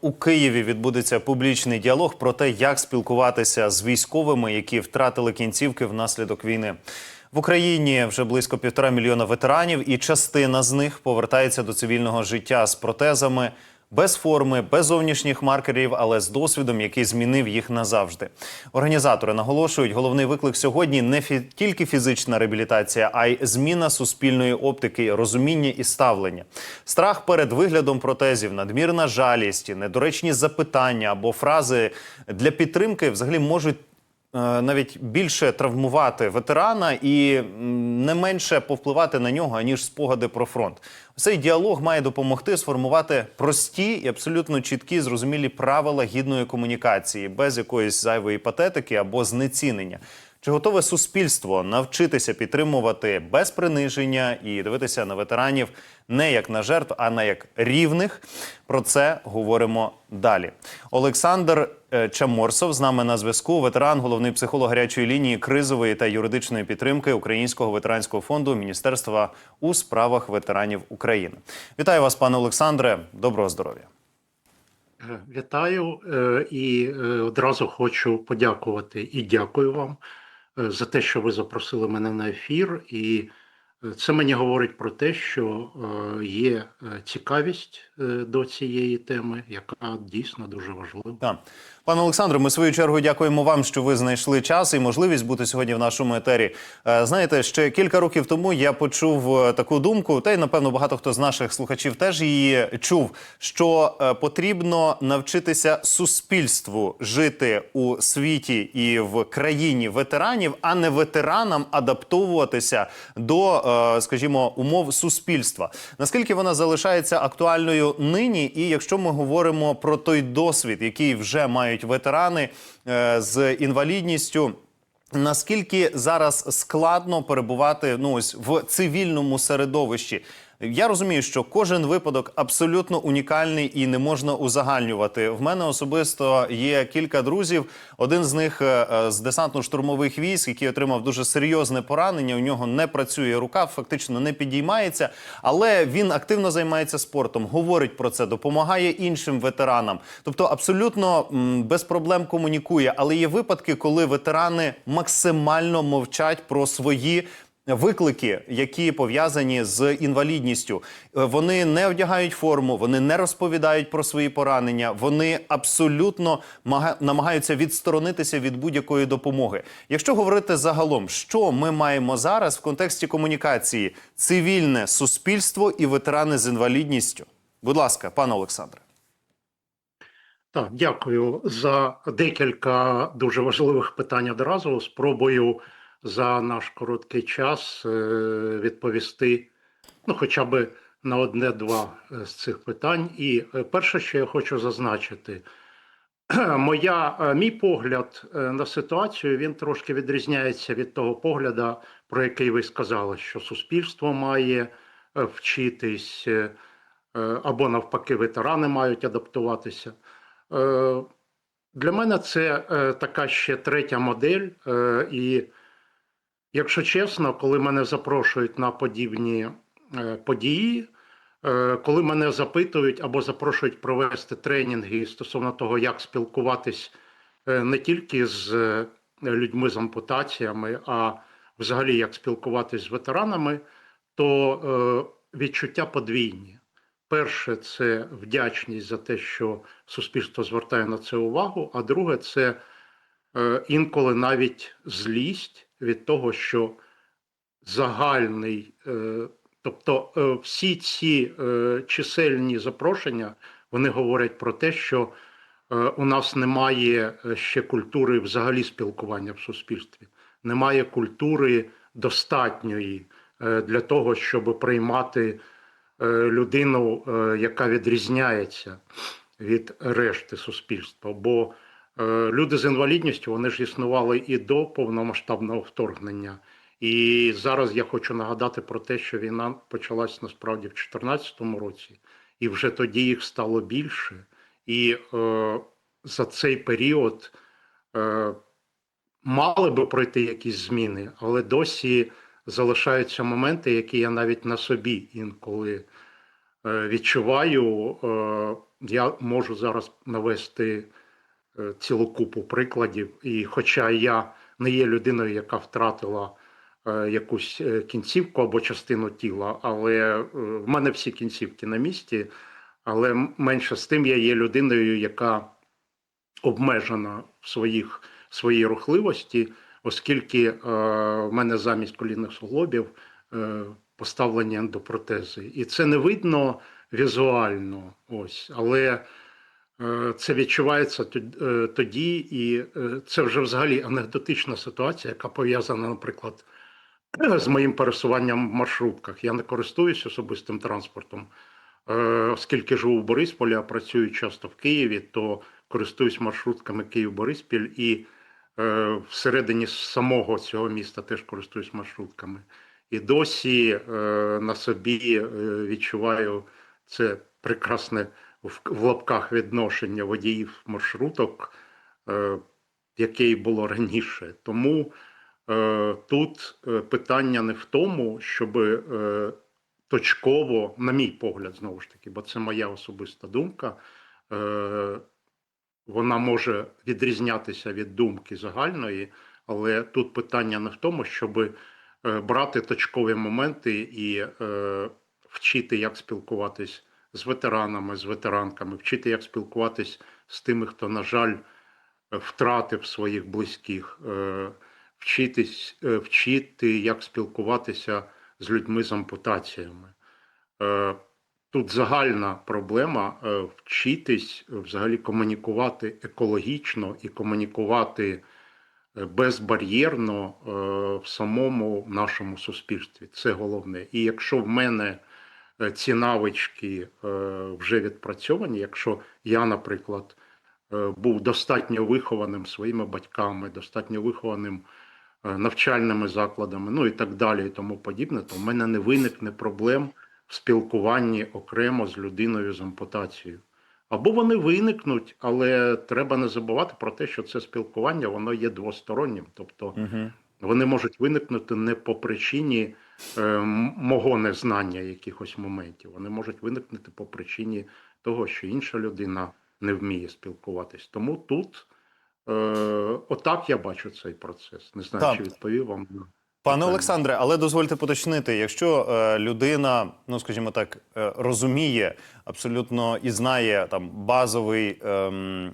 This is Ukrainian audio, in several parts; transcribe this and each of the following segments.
У Києві відбудеться публічний діалог про те, як спілкуватися з військовими, які втратили кінцівки внаслідок війни. В Україні вже близько півтора мільйона ветеранів, і частина з них повертається до цивільного життя з протезами, без форми, без зовнішніх маркерів, але з досвідом, який змінив їх назавжди. Організатори наголошують, головний виклик сьогодні не фі- тільки фізична реабілітація, а й зміна суспільної оптики, розуміння і ставлення. Страх перед виглядом протезів, надмірна жалість, недоречні запитання або фрази для підтримки взагалі можуть навіть більше травмувати ветерана і не менше повпливати на нього, аніж спогади про фронт. Цей діалог має допомогти сформувати прості і абсолютно чіткі, зрозумілі правила гідної комунікації, без якоїсь зайвої патетики або знецінення. Чи готове суспільство навчитися підтримувати без приниження і дивитися на ветеранів не як на жертв, а на як рівних? Про це говоримо далі. Олександр е, Чаморсов з нами на зв'язку. Ветеран, головний психолог гарячої лінії кризової та юридичної підтримки Українського ветеранського фонду Міністерства у справах ветеранів України. Вітаю вас, пане Олександре. Доброго здоров'я. Е, Вітаю е, і одразу хочу подякувати і дякую вам за те, що ви запросили мене на ефір. І е, це мені говорить про те, що е, є е, цікавість е, до цієї теми, яка дійсно дуже важлива. Так. Пане Олександре, ми свою чергу дякуємо вам, що ви знайшли час і можливість бути сьогодні в нашому етері. Е, Знаєте, ще кілька років тому я почув е, таку думку, та й напевно багато хто з наших слухачів теж її чув, що е, потрібно навчитися суспільству жити у світі і в країні ветеранів, а не ветеранам адаптовуватися до, скажімо, умов суспільства. Наскільки вона залишається актуальною нині, і якщо ми говоримо про той досвід, який вже мають ветерани е, з інвалідністю. Наскільки зараз складно перебувати ну ось в цивільному середовищі? Я розумію, що кожен випадок абсолютно унікальний і не можна узагальнювати. В мене особисто є кілька друзів. Один з них е, е, з десантно-штурмових військ, який отримав дуже серйозне поранення. У нього не працює рука, фактично не підіймається, але він активно займається спортом, говорить про це, допомагає іншим ветеранам. Тобто, абсолютно без проблем комунікує. Але є випадки, коли ветерани максимально мовчать про свої. Виклики, які пов'язані з інвалідністю, Е, вони не одягають форму, вони не розповідають про свої поранення. Вони абсолютно намагаються відсторонитися від будь-якої допомоги. Якщо говорити загалом, що ми маємо зараз в контексті комунікації: цивільне суспільство і ветерани з інвалідністю? Будь ласка, пане Олександре. Так, дякую за декілька дуже важливих питань одразу. Спробую за наш короткий час е, відповісти, ну, хоча б на одне-два е, з цих питань. І е, перше, що я хочу зазначити, моя, мій погляд на ситуацію він трошки відрізняється від того погляду, про який ви сказали, що суспільство має вчитись, або навпаки, ветерани мають адаптуватися. Для мене це така ще третя модель. І, якщо чесно, коли мене запрошують на подібні е, події, е, коли мене запитують або запрошують провести тренінги стосовно того, як спілкуватись е, не тільки з людьми з ампутаціями, а взагалі як спілкуватись з ветеранами, то відчуття подвійні. Перше, це вдячність за те, що суспільство звертає на це увагу. А друге, це інколи навіть злість від того, що загальний, е, тобто е, всі ці е, чисельні запрошення, вони говорять про те, що у нас немає ще культури взагалі спілкування в суспільстві, немає культури достатньої для того, щоб приймати людину, яка відрізняється від решти суспільства. Бо люди з інвалідністю вони ж існували і до повномасштабного вторгнення. І зараз я хочу нагадати про те, що війна почалась насправді в 2014 році, і вже тоді їх стало більше. І е, за цей період е, мали би пройти якісь зміни, але досі залишаються моменти, які я навіть на собі інколи е, відчуваю. Е, я можу зараз навести е, цілу купу прикладів. І хоча я не є людиною, яка втратила е, якусь е, кінцівку або частину тіла, але е, в мене всі кінцівки на місці. Але менше з тим я є людиною, яка обмежена в своїх своїй рухливості, оскільки е, в мене замість колінних суглобів е, поставлені ендопротези. І це не видно візуально, ось, але е, це відчувається е, тоді, і е, це вже взагалі анекдотична ситуація, яка пов'язана, наприклад, з моїм пересуванням в маршрутках. Я не користуюсь особистим транспортом. Е, Оскільки живу в Борисполі, а працюю часто в Києві, то користуюсь маршрутками Київ-Бориспіль і е, всередині самого цього міста теж користуюсь маршрутками. І досі е, на собі е, відчуваю це прекрасне в, лапках відношення водіїв маршруток, е, яке було раніше. Тому е, тут е, питання не в тому, щоб е, точково, на мій погляд, знову ж таки, бо це моя особиста думка. Вона може відрізнятися від думки загальної, але тут питання не в тому, щоб брати точкові моменти і е, вчити, як спілкуватись з ветеранами, з ветеранками, вчити, як спілкуватись з тими, хто, на жаль, втратив своїх близьких, е, вчитись, е, вчити, як спілкуватися з людьми з ампутаціями. Е, Тут загальна проблема вчитись взагалі комунікувати екологічно і комунікувати безбар'єрно в самому нашому суспільстві. Це головне. І якщо в мене ці навички е, вже відпрацьовані, якщо я, наприклад, е, був достатньо вихованим своїми батьками, достатньо вихованим е, навчальними закладами, ну і так далі, і тому подібне, то в мене не виникне проблем в спілкуванні окремо з людиною з ампутацією. Або вони виникнуть, але треба не забувати про те, що це спілкування воно є двостороннім. Тобто Угу. вони можуть виникнути не по причині е, мого незнання якихось моментів. Вони можуть виникнути по причині того, що інша людина не вміє спілкуватись. Тому тут е, отак я бачу цей процес. Не знаю, Так. чи відповів вам. Пане. Олександре, але дозвольте поточнити, якщо е, людина, ну скажімо так, е, розуміє абсолютно і знає там базовий ем,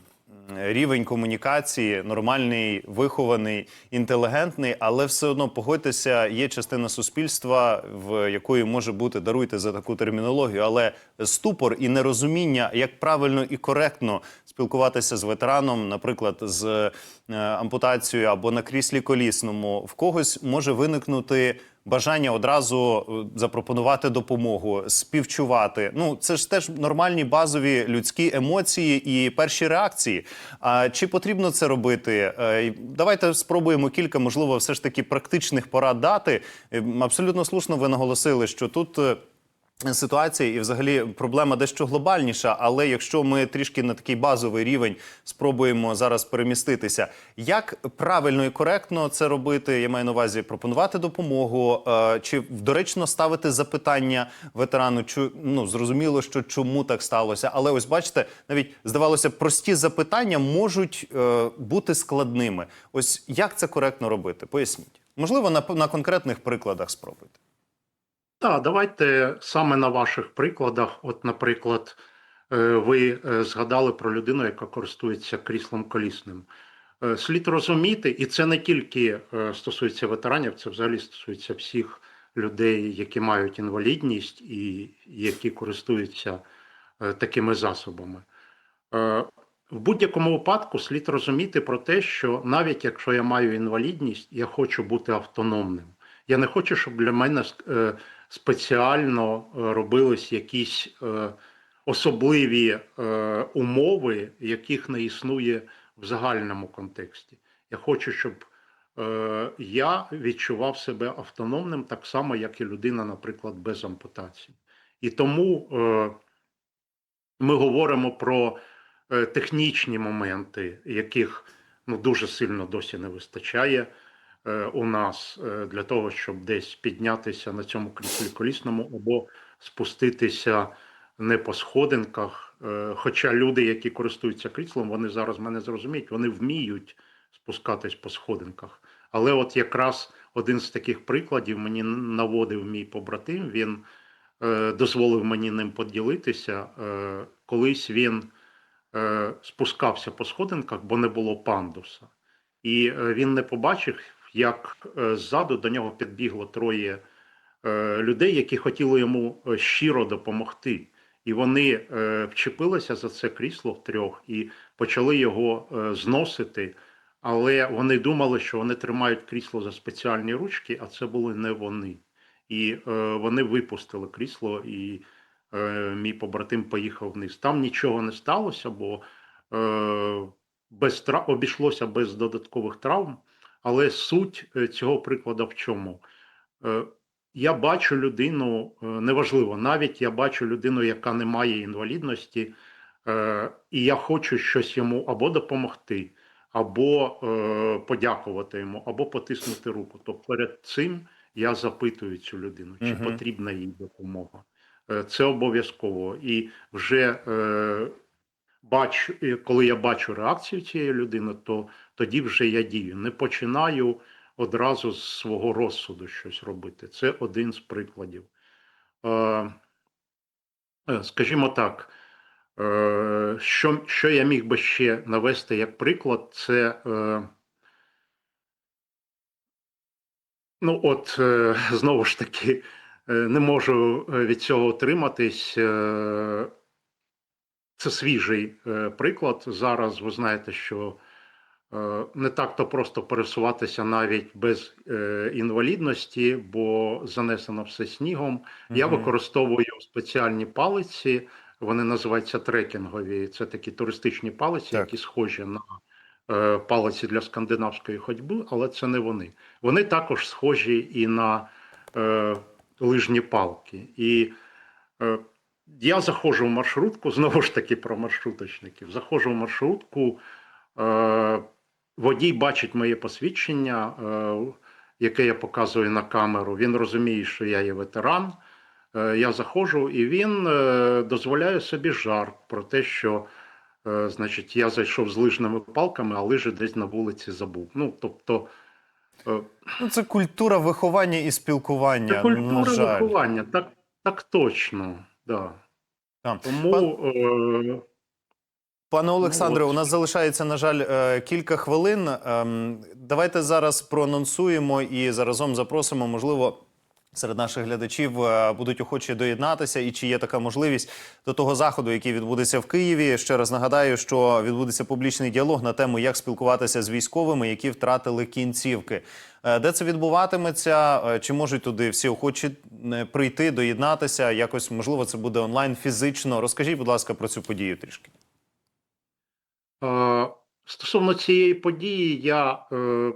рівень комунікації, нормальний, вихований, інтелігентний, але все одно погодьтеся, є частина суспільства, в якої може бути даруйте за таку термінологію, але ступор і нерозуміння, як правильно і коректно спілкуватися з ветераном, наприклад, з е, ампутацією або на кріслі колісному, в когось може виникнути бажання одразу е, запропонувати допомогу, співчувати. Ну це ж теж нормальні базові людські емоції і перші реакції. А чи потрібно це робити? Е, Давайте спробуємо кілька, можливо, все ж таки практичних порад дати. Е, Абсолютно слушно ви наголосили, що тут. Ситуація і, взагалі, проблема дещо глобальніша. Але якщо ми трішки на такий базовий рівень спробуємо зараз переміститися, як правильно і коректно це робити? Я маю на увазі пропонувати допомогу, е, чи доречно ставити запитання ветерану? Чу, ну зрозуміло, що чому так сталося, але ось бачите, навіть здавалося, прості запитання можуть е, бути складними. Ось як це коректно робити? Поясніть. Можливо, на, на конкретних прикладах спробуйте. Так, давайте саме на ваших прикладах. От, наприклад, е, ви е, згадали про людину, яка користується кріслом колісним. Е, Слід розуміти, і це не тільки стосується ветеранів, це взагалі стосується всіх людей, які мають інвалідність і які користуються такими засобами. В будь-якому випадку слід розуміти про те, що навіть якщо я маю інвалідність, я хочу бути автономним. Я не хочу, щоб для мене е, спеціально е, робились якісь е, особливі умови, яких не існує в загальному контексті. Я хочу, щоб я відчував себе автономним так само, як і людина, наприклад, без ампутації. І тому ми говоримо про технічні моменти, яких ну, дуже сильно досі не вистачає у нас е, для того, щоб десь піднятися на цьому колісному або спуститися не по сходинках. Е, Хоча люди, які користуються кріслом, вони зараз мене зрозуміють, вони вміють спускатись по сходинках. Але от якраз один з таких прикладів мені наводив мій побратим. Він е, дозволив мені ним поділитися. Е, колись він е, спускався по сходинках, бо не було пандуса. І е, він не побачив, як е, ззаду до нього підбігло троє е, людей, які хотіли йому е, щиро допомогти. І вони вчепилися за це крісло втрьох і почали його зносити. Але вони думали, що вони тримають крісло за спеціальні ручки, а це були не вони. І е, вони випустили крісло, і е, мій побратим поїхав вниз. Там нічого не сталося, бо е, без обійшлося без додаткових травм. Але суть е, цього прикладу в чому? Е, я бачу людину, е, неважливо, навіть я бачу людину, яка не має інвалідності, і я хочу щось йому або допомогти, або подякувати йому, або потиснути руку. То перед цим я запитую цю людину, чи Мгм. потрібна їй допомога. Це обов'язково. І вже бачу, коли я бачу реакцію цієї людини, то тоді вже я дію. Не починаю одразу з свого розсуду щось робити. Це один з прикладів. Е, е, Скажімо так, е, що, що я міг би ще навести як приклад, це. Ну, от знову ж таки, не можу від цього утриматись. Е, Це свіжий приклад. Зараз ви знаєте, що не так-то просто пересуватися навіть без е, інвалідності, бо занесено все снігом. Я використовую спеціальні палиці, вони називаються трекінгові. Це такі туристичні палиці, Так. які схожі на е, палиці для скандинавської ходьби, але це не вони. Вони також схожі і на е, лижні палки. І е, я заходжу в маршрутку, знову ж таки про маршруточників. Заходжу в маршрутку, е, водій бачить моє посвідчення, е, яке я показую на камеру. Він розуміє, що я є ветеран. Е, я заходжу, і він е, дозволяє собі жарт про те, що значить, я зайшов з лижними палками, а лижі десь на вулиці забув. Ну, тобто, Ну, це культура виховання і спілкування. це культура на жаль. виховання, так, так точно. Да. Так. Тому е, Пане Олександре, от. у нас залишається, на жаль, е, кілька хвилин. Ем, Давайте зараз проанонсуємо і заразом запросимо, можливо. Серед наших глядачів е, будуть охочі доєднатися, і чи є така можливість до того заходу, який відбудеться в Києві. Ще раз нагадаю, що відбудеться публічний діалог на тему, як спілкуватися з військовими, які втратили кінцівки. Е, Де це відбуватиметься? Чи можуть туди всі охочі прийти, доєднатися? Якось можливо, це буде онлайн фізично. Розкажіть, будь ласка, про цю подію трішки. Стосовно цієї події, я е,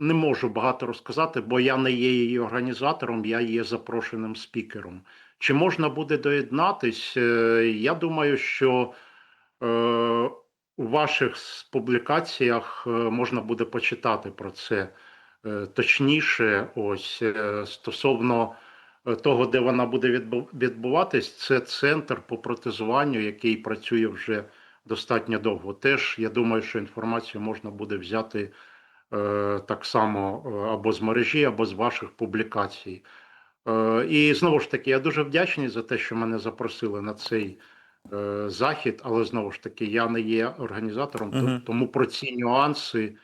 не можу багато розказати, бо я не є її організатором, я є запрошеним спікером. Чи можна буде доєднатись? Е, Я думаю, що е, у ваших публікаціях можна буде почитати про це точніше. Ось стосовно того, де вона буде відбуватись, це центр по протезуванню, який працює вже достатньо довго. Теж я думаю, що інформацію можна буде взяти е, так само е, або з мережі, або з ваших публікацій. Е, і знову ж таки, я дуже вдячний за те, що мене запросили на цей е, захід, але знову ж таки, я не є організатором, uh -huh. тому про ці нюанси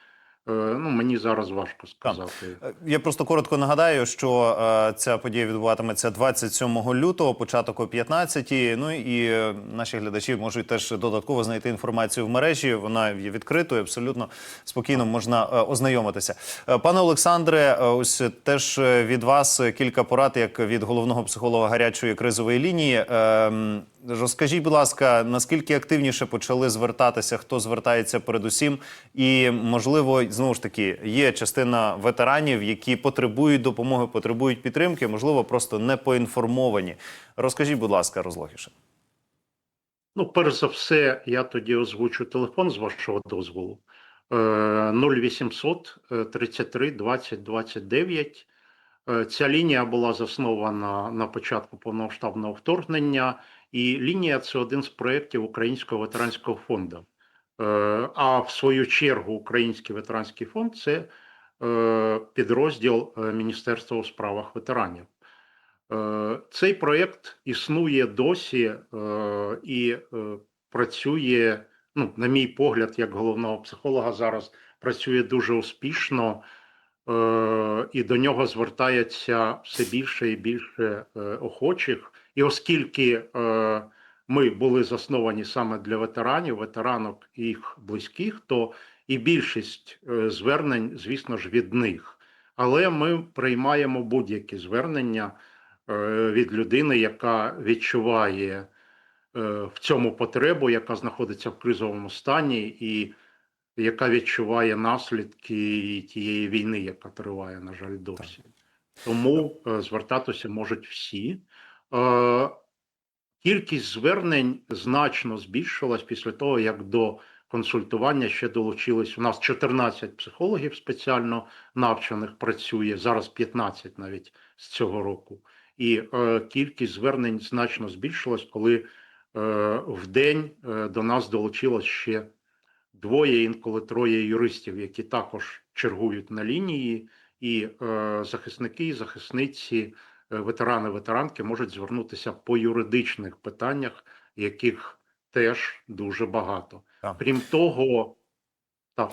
ну, мені зараз важко сказати. Е, Я просто коротко нагадаю, що е, ця подія відбуватиметься 27 лютого, початок о 15 Ну і е, наші глядачі можуть теж додатково знайти інформацію в мережі. Вона є відкритою, абсолютно спокійно можна е, ознайомитися. Е, Пане Олександре, е, ось теж е, від вас кілька порад, як від головного психолога гарячої кризової лінії. Е, м, Розкажіть, будь ласка, наскільки активніше почали звертатися, хто звертається передусім, і можливо, знову ж таки, є частина ветеранів, які потребують допомоги, потребують підтримки, можливо, просто не поінформовані. Розкажіть, будь ласка, розлогіше. Ну, перш за все, я тоді озвучу телефон з вашого дозволу. Е, 0800 е, 33 20 29. Е, Ця лінія була заснована на початку повномасштабного вторгнення, І лінія це один з проєктів Українського ветеранського фонду. Е, А в свою чергу Український ветеранський фонд це е, підрозділ е, Міністерства у справах ветеранів. Цей проєкт існує досі і працює, ну, на мій погляд, як головного психолога, зараз працює дуже успішно, і до нього звертається все більше і більше е, охочих. І оскільки е, ми були засновані саме для ветеранів, ветеранок і їх близьких, то і більшість е, звернень, звісно ж, від них. Але ми приймаємо будь-які звернення е, від людини, яка відчуває е, в цьому потребу, яка знаходиться в кризовому стані, і яка відчуває наслідки тієї війни, яка триває, на жаль, досі. Тому е, звертатися можуть всі. Е, Кількість звернень значно збільшилась після того, як до консультування ще долучились. У нас 14 психологів спеціально навчених працює, зараз 15 навіть з цього року. І е, кількість звернень значно збільшилась, коли е, в день е, до нас долучилось ще двоє, інколи троє юристів, які також чергують на лінії, і е, захисники і захисниці, е, ветерани, ветеранки можуть звернутися по юридичних питаннях, яких теж дуже багато. Так. Крім того, так.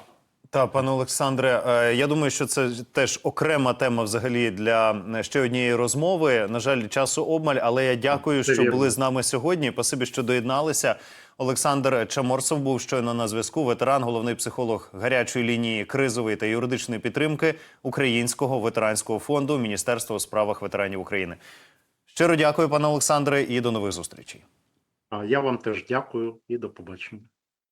Та, пане Олександре, е, я думаю, що це теж окрема тема взагалі для е, ще однієї розмови. На жаль, часу обмаль, але я дякую, Це що вірно. були з нами сьогодні. Спасибі, що доєдналися. Олександр Чаморсов був щойно на зв'язку. Ветеран, головний психолог гарячої лінії кризової та юридичної підтримки Українського ветеранського фонду Міністерства у справах ветеранів України. Щиро дякую, пане Олександре, і до нових зустрічей. А Я вам теж дякую і до побачення.